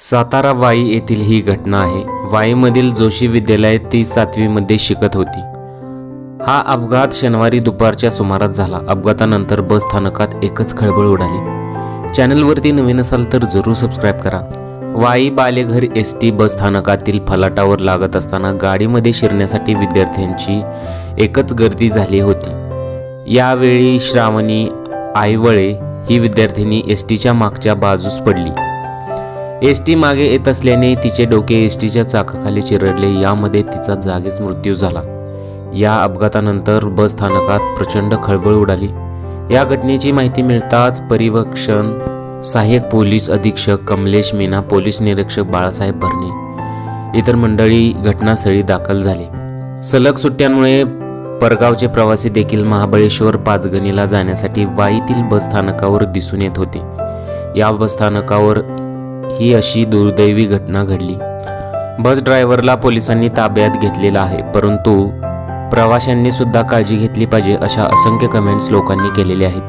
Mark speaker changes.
Speaker 1: सातारा वाई येथील ही घटना आहे. वाईमधील जोशी विद्यालयात ती सातवीमध्ये शिकत होती. हा अपघात शनिवारी दुपारच्या सुमारास झाला. अपघातानंतर बस स्थानकात एकच खळबळ उडाली. चॅनलवरती नवीन असाल तर जरूर सबस्क्राईब करा. Wai Baleghar S T bus स्थानकातील फलाटावर लागत असताना गाडीमध्ये शिरण्यासाठी विद्यार्थ्यांची एकच गर्दी झाली होती. यावेळी श्रावणी आईवळे ही विद्यार्थिनी एस टीच्या मागच्या बाजूस पडली. एस टी मागे येत असल्याने तिचे डोके एस टीच्या चाकाखाली चिरडले. यामध्ये तिचा जागीच मृत्यू झाला. या अपघातानंतर बस स्थानकात प्रचंड खळबळ उडाली. या घटनेची माहिती मिळताच परिवक्षण सहाय्यक पोलीस अधीक्षक कमलेश मीना पोलीस निरीक्षक बाळासाहेब भरणे इतर मंडळी घटनास्थळी दाखल झाले. सलग सुट्ट्यांमुळे परगावचे प्रवासी देखील महाबळेश्वर पाचगणीला जाण्यासाठी वाईतील बस स्थानकावर दिसून येत होते. या बस स्थानकावर ही अशी दुर्दैवी घटना घडली. बस ड्रायव्हरला पोलिसांनी ताब्यात घेतलेला आहे परंतु प्रवाशांनी सुद्धा काळजी घेतली पाहिजे अशा असंख्य कमेंट्स लोकांनी केलेल्या आहेत.